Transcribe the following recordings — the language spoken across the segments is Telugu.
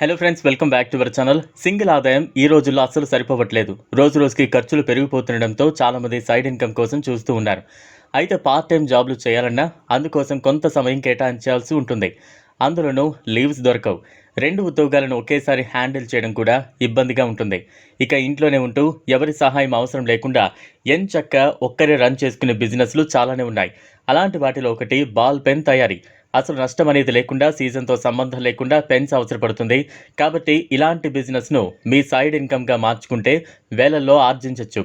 Hello friends welcome back to our channel single ఆదాయం ఈ రోజుల్లో అస్సలు సరిపోవట్లేదు. రోజు రోజుకి ఖర్చులు పెరిగిపోతుండడంతో చాలామంది సైడ్ ఇన్కమ్ కోసం చూస్తూ ఉన్నారు. అయితే పార్ట్ టైం జాబ్లు చేయాలన్నా అందుకోసం కొంత సమయం కేటాయించాల్సి ఉంటుంది. అందులోనూ లీవ్స్ దొరకవు. రెండు ఉద్యోగాలను ఒకేసారి హ్యాండిల్ చేయడం కూడా ఇబ్బందిగా ఉంటుంది. ఇక ఇంట్లోనే ఉంటూ ఎవరి సహాయం అవసరం లేకుండా ఎంచక్క ఒక్కరే రన్ చేసుకునే బిజినెస్లు చాలానే ఉన్నాయి. అలాంటి వాటిలో ఒకటి బాల్ పెన్ తయారీ. అసలు నష్టం అనేది లేకుండా సీజన్తో సంబంధం లేకుండా పెన్స్ అవసరపడుతుంది. కాబట్టి ఇలాంటి బిజినెస్ను మీ సైడ్ ఇన్కమ్గా మార్చుకుంటే వేలల్లో ఆర్జించవచ్చు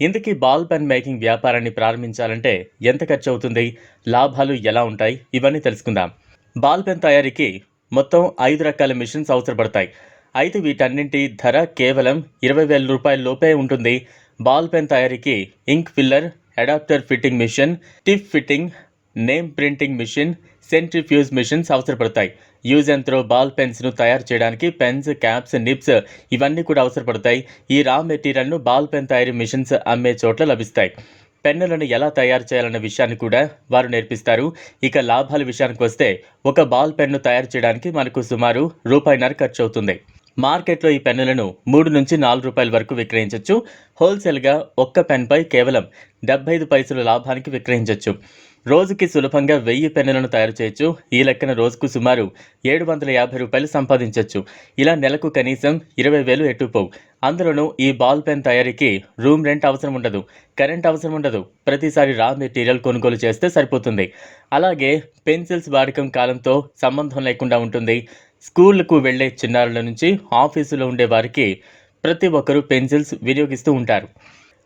ఇందుకీ బాల్ పెన్ మేకింగ్ వ్యాపారాన్ని ప్రారంభించాలంటే ఎంత ఖర్చు అవుతుంది లాభాలు ఎలా ఉంటాయి? ఇవన్నీ తెలుసుకుందాం. బాల్ పెన్ తయారీకి మొత్తం ఐదు రకాల మిషన్స్ అవసరపడతాయి. అయితే వీటన్నింటి ధర కేవలం ఇరవై వేల రూపాయల లోపే ఉంటుంది. బాల్ పెన్ తయారీకి ink filler adapter fitting machine tip fitting name printing machine centrifuge machines అవసరపడతాయి. Use and throw ball పెన్స్ను తయారు చేయడానికి పెన్స్ క్యాప్స్ నిప్స్ ఇవన్నీ కూడా అవసరపడతాయి. ఈ రా మెటీరియల్ను బాల్ పెన్ తయారీ మిషన్స్ అమ్మే చోట్ల లభిస్తాయి. పెన్నులను ఎలా తయారు చేయాలన్న విషయాన్ని కూడా వారు నేర్పిస్తారు. ఇక లాభాల విషయానికి వస్తే ఒక బాల్ పెన్ను తయారు చేయడానికి మనకు సుమారు రూపాయిన్నర ఖర్చు అవుతుంది మార్కెట్లో ఈ పెన్నులను మూడు నుంచి నాలుగు రూపాయల వరకు విక్రయించవచ్చు హోల్సేల్గా ఒక్క పెన్పై కేవలం డెబ్బై ఐదు పైసల లాభానికి విక్రయించవచ్చు రోజుకి సులభంగా వెయ్యి పెన్నులను తయారు చేయొచ్చు. ఈ లెక్కన రోజుకు సుమారు ఏడు వందల యాభై రూపాయలు సంపాదించవచ్చు ఇలా నెలకు కనీసం ఇరవై వేలు ఎట్టుపోవు అందులోనూ ఈ బాల్ పెన్ తయారీకి రూమ్ రెంట్ అవసరం ఉండదు. కరెంట్ అవసరం ఉండదు. ప్రతిసారి రా మెటీరియల్ కొనుగోలు చేస్తే సరిపోతుంది. అలాగే పెన్సిల్స్ వాడకం కాలంతో సంబంధం లేకుండా ఉంటుంది. స్కూళ్ళకు వెళ్ళే చిన్నారుల నుంచి ఆఫీసులో ఉండే వారికి ప్రతి ఒక్కరూ పెన్సిల్స్ వినియోగిస్తూ ఉంటారు.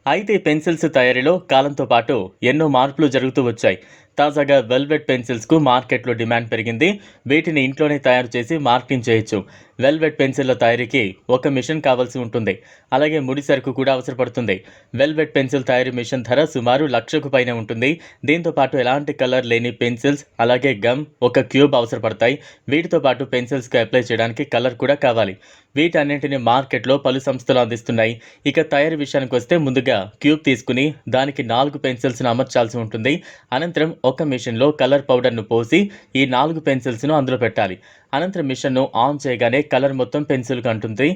అయితే పెన్సిల్స్ తయారీలో కాలంతో పాటు ఎన్నో మార్పులు జరుగుతూ వచ్చాయి. తాజాగా వెల్వెట్ పెన్సిల్స్కు మార్కెట్లో డిమాండ్ పెరిగింది. వీటిని ఇంట్లోనే తయారు చేసి మార్కెటింగ్ చేయొచ్చు. వెల్వెట్ పెన్సిల్ల తయారీకి ఒక మిషన్ కావాల్సి ఉంటుంది. అలాగే ముడి సరుకు కూడా అవసరపడుతుంది. వెల్వెట్ పెన్సిల్ తయారీ మిషన్ ధర సుమారు లక్షకు పైన ఉంటుంది. దీంతో పాటు ఎలాంటి కలర్ లేని పెన్సిల్స్ అలాగే గమ్ ఒక క్యూబ్ అవసరపడతాయి. వీటితో పాటు పెన్సిల్స్కి అప్లై చేయడానికి కలర్ కూడా కావాలి. వీటన్నింటిని మార్కెట్లో పలు సంస్థలు అందిస్తున్నాయి. ఇక తయారీ విషయానికి వస్తే ముందుగా క్యూబ్ తీసుకుని దానికి నాలుగు పెన్సిల్స్ను అమర్చాల్సి ఉంటుంది. అనంతరం ఒక మిషన్లో కలర్ పౌడర్ను పోసి ఈ నాలుగు పెన్సిల్స్ను అందులో పెట్టాలి. అనంతరం మిషన్ను ఆన్ చేయగానే కలర్ మొత్తం పెన్సిల్కి అంటుంది.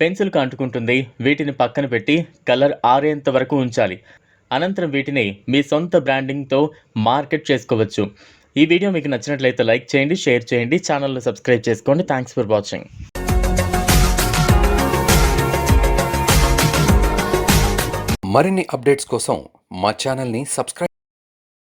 పెన్సిల్కి అంటుకుంటుంది. వీటిని పక్కన పెట్టి కలర్ ఆరేంత వరకు ఉంచాలి. అనంతరం వీటిని మీ సొంత బ్రాండింగ్తో మార్కెట్ చేసుకోవచ్చు. ఈ వీడియో మీకు నచ్చినట్లయితే లైక్ చేయండి షేర్ చేయండి ఛానల్ను సబ్స్క్రైబ్ చేసుకోండి. Thanks for watching. మరిన్ని అప్డేట్స్ కోసం మా ఛానల్ని సబ్స్క్రైబ్